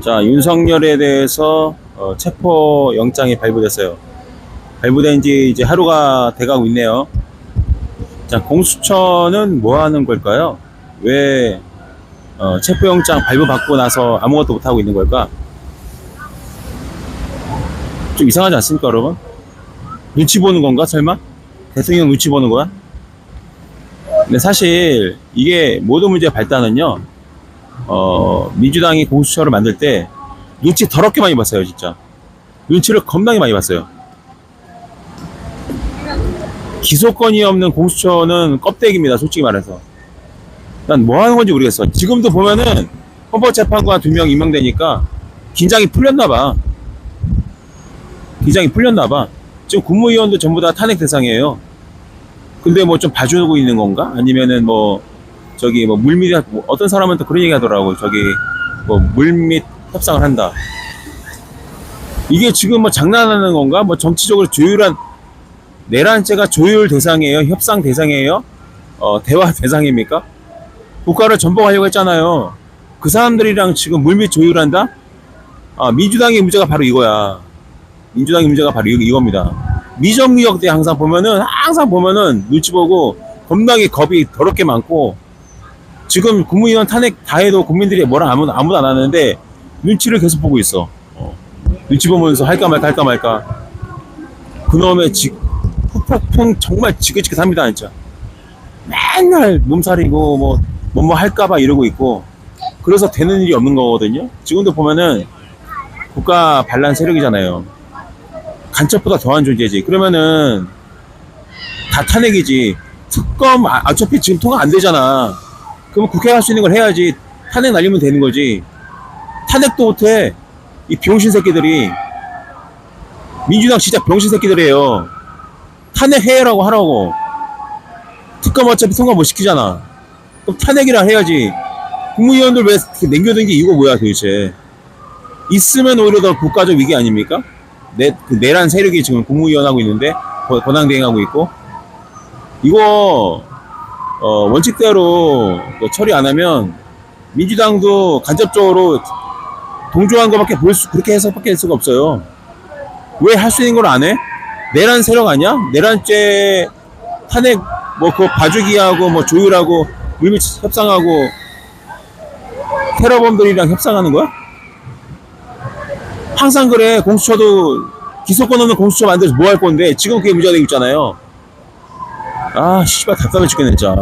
자, 윤석열에 대해서 어, 체포 영장이 발부됐어요. 발부된 지 이제 하루가 돼가고 있네요. 자, 공수처는 뭐 하는 걸까요? 왜 어, 체포 영장 발부받고 나서 아무것도 못 하고 있는 걸까? 좀 이상하지 않습니까, 여러분? 눈치 보는 건가, 설마? 대통령 눈치 보는 거야? 근데 사실 이게 모든 문제의 발단은요, 어, 민주당이 공수처를 만들 때 눈치 더럽게 많이 봤어요, 진짜. 눈치를 겁나게 많이 봤어요. 기소권이 없는 공수처는 껍데기입니다, 솔직히 말해서. 난 뭐 하는 건지 모르겠어. 지금도 보면은 헌법재판관 두 명 임명되니까 긴장이 풀렸나봐. 긴장이 풀렸나봐. 지금 국무위원도 전부 다 탄핵 대상이에요. 근데 뭐 좀 봐주고 있는 건가? 아니면은 뭐 저기 뭐 물밑 뭐 어떤 사람은 또 그런 얘기 하더라고. 저기 뭐 물밑 협상을 한다. 이게 지금 뭐 장난하는 건가? 뭐 정치적으로 조율한 내란죄가 조율 대상이에요? 협상 대상이에요? 어, 대화 대상입니까? 국가를 전복하려고 했잖아요. 그 사람들이랑 지금 물밑 조율한다? 아, 민주당의 문제가 바로 이거야. 민주당의 문제가 바로 이, 이겁니다. 미정무역 때 항상 보면은, 항상 보면은 눈치 보고 겁나게 겁이 더럽게 많고, 지금 국무위원 탄핵 다 해도 국민들이 뭐라 아무도, 아무도 안 하는데, 눈치를 계속 보고 있어. 어. 눈치 보면서 할까 말까 할까 말까. 그놈의 지, 후폭풍 정말 지긋지긋합니다, 진짜. 맨날 몸살이고, 뭐, 뭐, 뭐 할까봐 이러고 있고, 그래서 되는 일이 없는 거거든요. 지금도 보면은, 국가 반란 세력이잖아요. 간첩보다 더한 존재지. 그러면은, 다 탄핵이지. 특검, 아, 어차피 지금 통과 안 되잖아. 그러면 국회 할수 있는 걸 해야지. 탄핵 날리면 되는 거지. 탄핵도 못해. 이 병신 새끼들이. 민주당 진짜 병신 새끼들이에요. 탄핵해라고 하라고. 특검 어차피 통과 못 시키잖아. 그럼 탄핵이라 해야지. 국무위원들 왜 이렇게 남겨둔 게 이거 뭐야 도대체. 있으면 오히려 더 국가적 위기 아닙니까? 내, 그 내란 세력이 지금 국무위원 하고 있는데, 권- 권한대행하고 있고. 이거, 어, 원칙대로 그 처리 안 하면, 민주당도 간접적으로 동조한 것밖에 볼 수, 그렇게 해석밖에 할 수가 없어요. 왜 할 수 있는 걸 안 해? 내란 세력 아니야? 내란죄 탄핵 뭐 그거 봐주기하고 뭐 조율하고 물밑 협상하고 테러범들이랑 협상하는 거야? 항상 그래 공수처도 기소권 없는 공수처 만들어서 뭐 할 건데 지금 그게 문제가 되고 있잖아요 아 씨발 답답해 죽겠네 진짜